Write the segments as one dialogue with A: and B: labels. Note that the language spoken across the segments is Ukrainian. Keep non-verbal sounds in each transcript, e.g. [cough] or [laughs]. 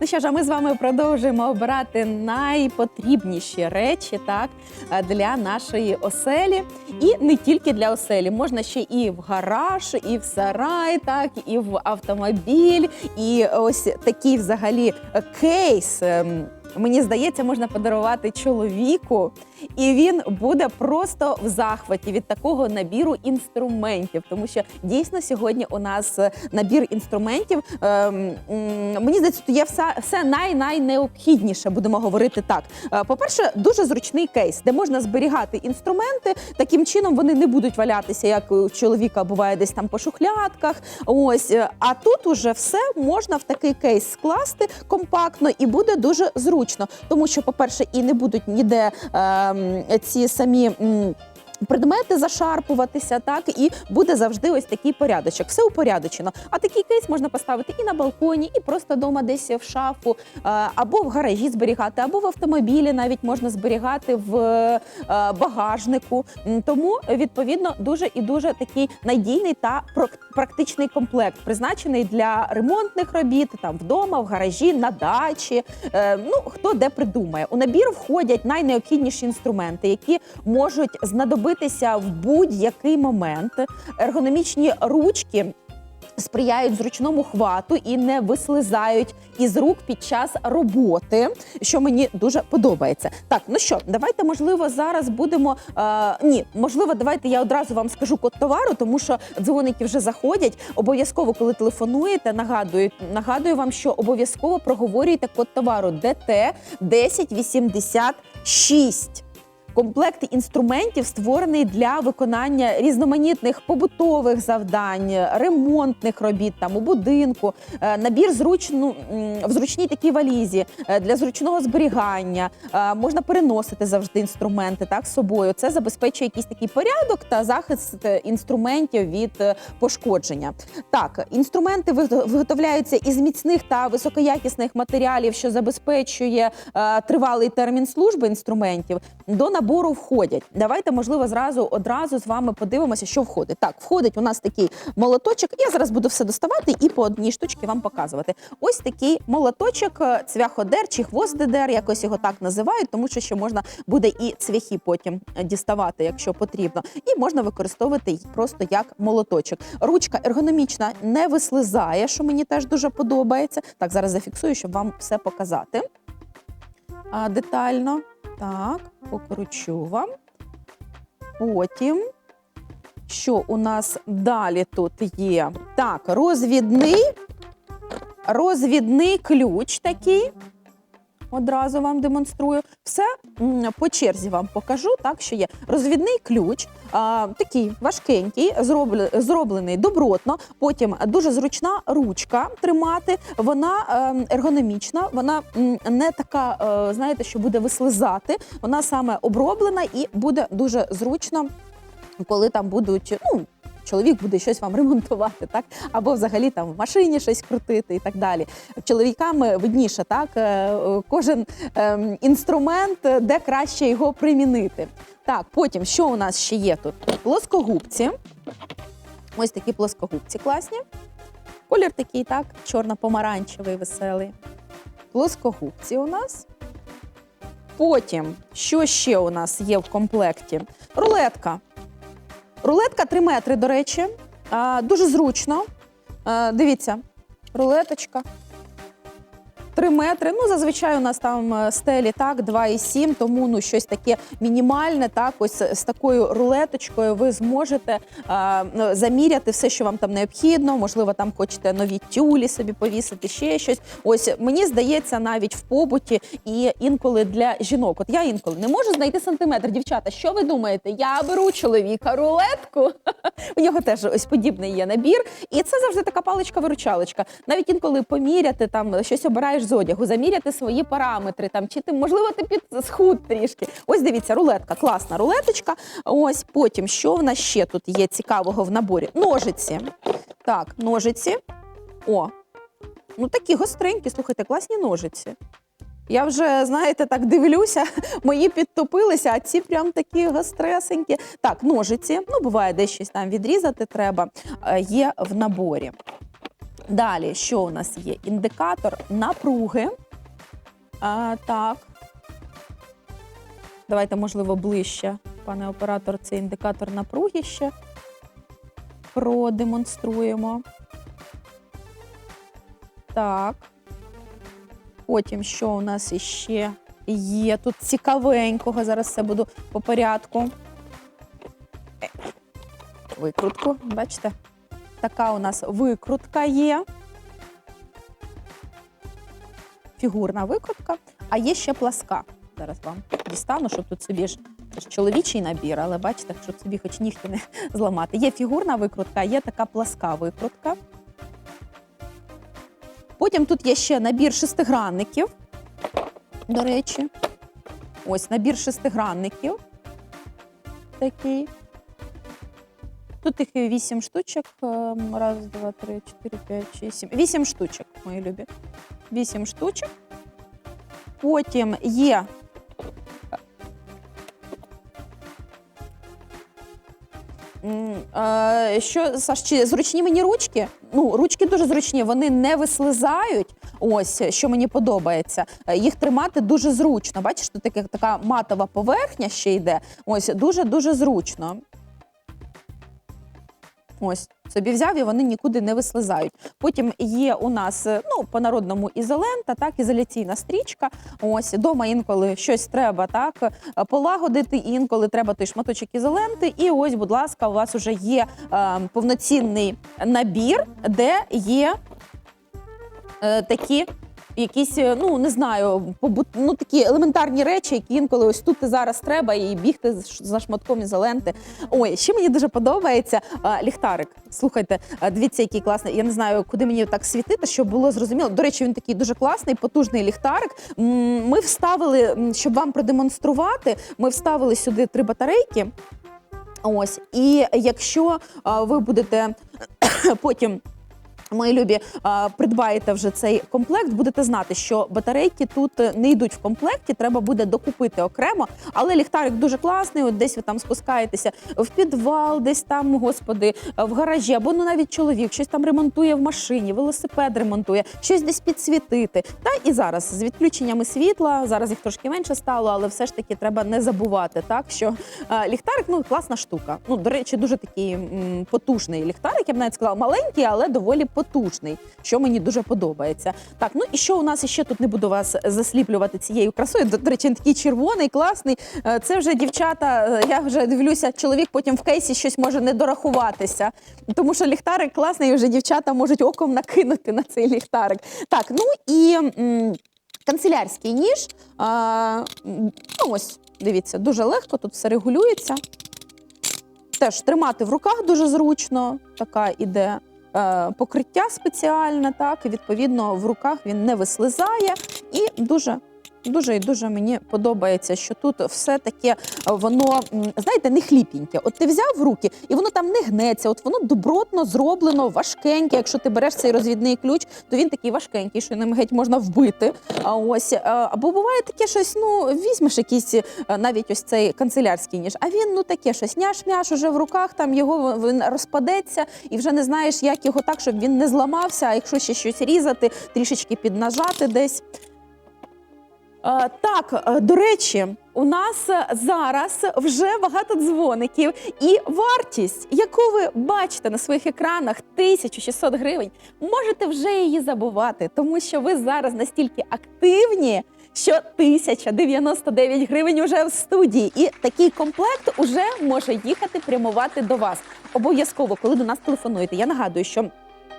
A: Ну що ж, а ми з вами продовжуємо обирати найпотрібніші речі так, е, для нашої оселі. І не тільки для оселі, можна ще і в гараж, і в сарай, так, і в автомобіль. І ось такий взагалі е, кейс. ем, Мені здається, можна подарувати чоловіку, і він буде просто в захваті від такого набіру інструментів. Тому що дійсно сьогодні у нас е, набір інструментів. ем, мені здається, тут є все, все най найнеобхідніше, будемо говорити так. Е, По-перше, дуже зручний кейс, де можна зберігати інструменти. Таким чином вони не будуть валятися, як у чоловіка буває десь там по шухлядках. Ось, е, а тут уже все можна в такий кейс скласти компактно і буде дуже зручно. Тому що, по-перше, і не будуть ніде ем, ці самі. Предмети зашарпуватися, так і буде завжди ось такий порядочок. Все упорядочено. А такий кейс можна поставити і на балконі, і просто вдома десь в шафу, або в гаражі зберігати, або в автомобілі навіть можна зберігати в е, багажнику. Тому відповідно дуже і дуже такий надійний та прак- практичний комплект, призначений для ремонтних робіт, там вдома, в гаражі, на дачі. Е, Ну хто де придумає. У набір входять найнеобхідніші інструменти, які можуть знадобитися в будь-який момент. Ергономічні ручки. Сприяють зручному хвату і не вислизають із рук під час роботи, що мені дуже подобається. Так, ну що, давайте, можливо, зараз будемо. Е, ні, можливо, давайте я одразу вам скажу код товару, тому що дзвоники вже заходять. Обов'язково, коли телефонуєте, нагадую, нагадую вам, що обов'язково проговорюйте код товару ДТ 1086. Комплект інструментів створений для виконання різноманітних побутових завдань, ремонтних робіт там у будинку, Е, набір зручну в зручній такій валізі е, для зручного зберігання. Е, Можна переносити завжди інструменти так з собою. Це забезпечує якийсь такий порядок та захист інструментів від пошкодження. Так, інструменти виготовляються із міцних та високоякісних матеріалів, що забезпечує тривалий термін служби інструментів. До набору входять. Давайте, можливо, зразу одразу з вами подивимося, що входить. Так, входить у нас такий молоточок. Я зараз буду все доставати і по одній штучці вам показувати. Ось такий молоточок, е, цвяходер чи хвостдедер, якось його так називають, тому що ще можна буде і цвяхи потім е, діставати, якщо потрібно. І можна використовувати просто як молоточок. Ручка ергономічна не вислизає, що мені теж дуже подобається. Так, зараз зафіксую, щоб вам все показати. А, детально. Так, покручу вам. Потім, що у нас далі тут є? Так, розвідний, розвідний ключ такий. Одразу вам демонструю. Все по черзі вам покажу. Так, що є розвідний ключ, а, такий важкенький, зроблений добротно. Потім дуже зручна ручка тримати. Вона е, ергономічна, вона не така, е, знаєте, що буде вислизати. Вона саме оброблена і буде дуже зручно, коли там будуть. ну, Чоловік буде щось вам ремонтувати, так або взагалі там в машині щось крутити і так далі. Чоловікам видніше, так е, е, кожен ем, інструмент, де краще його примінити. Так, потім що у нас ще є тут? Плоскогубці. Ось такі плоскогубці класні. Колір такий, так, чорно-помаранчевий, веселий. Плоскогубці у нас. Потім, що ще у нас є в комплекті? Рулетка. Рулетка 3 метри, до речі. Дуже зручно. Дивіться, рулеточка. 3 метри. Ну, зазвичай у нас там е, стелі так, 2,7, тому ну, щось таке мінімальне. Так, ось з такою рулеточкою ви зможете а, ну, заміряти все, що вам там необхідно. Можливо, там хочете нові тюлі собі повісити, ще щось. Ось мені здається, навіть в побуті і інколи для жінок. От я інколи не можу знайти сантиметр. Дівчата, що ви думаєте? Я беру чоловіка рулетку. [laughs] У нього теж ось подібний є набір. І це завжди така паличка-виручалочка. Навіть інколи поміряти там щось обираєш з одягу, заміряти свої параметри, там чи ти можливо ти під схуд трішки. Ось дивіться, рулетка, класна рулеточка. Ось потім, що в нас ще тут є цікавого в наборі? Ножиці. Так, ножиці. О, ну такі гостренькі, слухайте, класні ножиці. Я вже, знаєте, так дивлюся, [laughs] мої підтопилися, а ці прям такі гостресенькі. Так, ножиці, ну буває, десь щось там відрізати треба, е, є в наборі. Далі, що у нас є? Індикатор напруги. А, так. Давайте, можливо, ближче, пане оператор, цей індикатор напруги ще продемонструємо. Так. Потім, що у нас іще є тут цікавенького. Зараз все буду по порядку. Е, Викрутку, бачите? Така у нас викрутка є. Фігурна викрутка, а є ще пласка. Зараз вам дістану, щоб тут собі ж це ж чоловічий набір, але бачите, щоб собі хоч нігті не [laughs] зламати. Є фігурна викрутка, є така пласка викрутка. Потім тут є ще набір шестигранників. До речі, ось набір шестигранників. Такий. Тут їх вісім штучок. Ем, Раз, два, три, чотири, п'ять, шість, сім. Вісім штучок, мої любі. Вісім штучок. Потім є. е, Що, Саш, чи зручні мені ручки? Ну, ручки дуже зручні, вони не вислизають. Ось, що мені подобається. Е, Їх тримати дуже зручно. Бачиш, тут таке, така матова поверхня ще йде. Ось, дуже-дуже зручно. Ось собі взяв і вони нікуди не вислизають. Потім є у нас е, ну по народному ізолента, так ізоляційна стрічка. Ось дома інколи щось треба так е, полагодити. Інколи треба той шматочок ізоленти. І ось, будь ласка, у вас вже є е, повноцінний набір, де є е, такі. Якісь, е, ну не знаю, ну, такі елементарні речі, які інколи ось тут і зараз треба, і бігти за шматком ізоленти. Ой, ще мені дуже подобається ліхтарик. Слухайте, дивіться, який класний. Я не знаю, куди мені так світити, щоб було зрозуміло. До речі, він такий дуже класний, потужний ліхтарик. Ми вставили, щоб вам продемонструвати, ми вставили сюди три батарейки. Ось, і якщо ви будете [coughs] потім. Мої любі, придбаєте вже цей комплект, будете знати, що батарейки тут е, не йдуть в комплекті, треба буде докупити окремо. Але ліхтарик дуже класний. От десь ви там спускаєтеся в підвал, десь там, господи, в гаражі, або ну навіть чоловік щось там ремонтує в машині, велосипед ремонтує, щось десь підсвітити. Та і зараз з відключеннями світла, зараз їх трошки менше стало, але все ж таки треба не забувати, так що е, ліхтарик ну класна штука. Ну до речі, дуже такий м, потужний ліхтарик. Я б навіть сказала, маленький, але доволі потужний, що мені дуже подобається. Так, ну і що у нас ще тут не буду вас засліплювати цією красою. До, речі, такий червоний, класний. Е, Це вже дівчата. е, Я вже дивлюся, чоловік потім в кейсі щось може не дорахуватися, тому що ліхтарик класний, і вже дівчата можуть оком накинути на цей ліхтарик. Так, ну і. м, Канцелярський ніж. А, ну ось, дивіться, дуже легко, тут все регулюється. Теж тримати в руках дуже зручно, така іде е, покриття спеціальне, так, і відповідно в руках він не вислизає і дуже. Дуже і дуже мені подобається, що тут все таке воно, знаєте, не хліпеньке. От ти взяв в руки, і воно там не гнеться. От воно добротно зроблено, важкеньке. Якщо ти береш цей розвідний ключ, то він такий важкенький, що ним геть можна вбити. А ось е, або буває таке щось. Ну візьмеш якийсь е, навіть ось цей канцелярський ніж, а він ну таке щось няш-мяш уже в руках. Там його він розпадеться, і вже не знаєш, як його так, щоб він не зламався. А якщо ще щось різати, трішечки піднажати десь. Е, Так, е, до речі, у нас зараз вже багато дзвоників, і вартість, яку ви бачите на своїх екранах, 1600 гривень, можете вже її забувати, тому що ви зараз настільки активні, що 1099 гривень уже в студії. І такий комплект уже може їхати прямувати до вас. Обов'язково, коли до нас телефонуєте. Я нагадую, що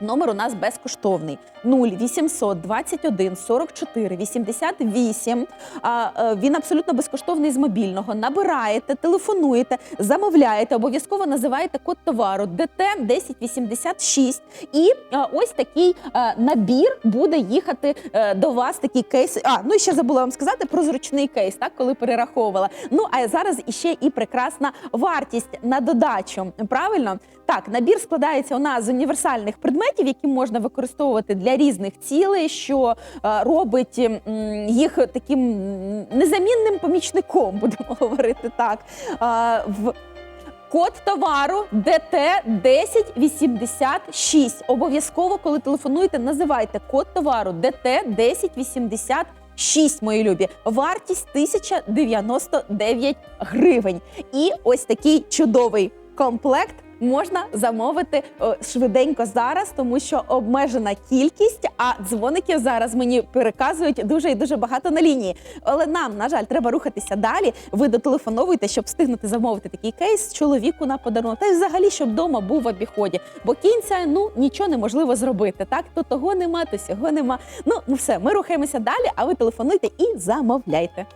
A: Номер у нас безкоштовний 0800 21 44 88. А, е, Він абсолютно безкоштовний з мобільного. Набираєте, телефонуєте, замовляєте, обов'язково називаєте код товару ДТ 1086. І е, ось такий е, набір буде їхати е, до вас. Такий кейс. А ну і ще забула вам сказати про зручний кейс, так коли перераховувала. Ну а зараз іще і прекрасна вартість на додачу. Правильно? Так, набір складається у нас з універсальних предметів, які можна використовувати для різних цілей, що е, робить їх таким незамінним помічником, [laughs] будемо говорити так. Е, в Код товару ДТ 1086. Обов'язково, коли телефонуєте, називайте код товару ДТ 1086, мої любі. Вартість 1099 гривень. І ось такий чудовий комплект. Можна замовити швиденько зараз, тому що обмежена кількість, а дзвоники зараз мені переказують дуже і дуже багато на лінії. Але нам, на жаль, треба рухатися далі. Ви дотелефоновуйте, щоб встигнути замовити такий кейс чоловіку на подарунок. Та й взагалі, щоб вдома був в обіході. Бо кінця ну нічого неможливо зробити. Так, то того нема, то сього нема. Ну, ну все, ми рухаємося далі, а ви телефонуйте і замовляйте.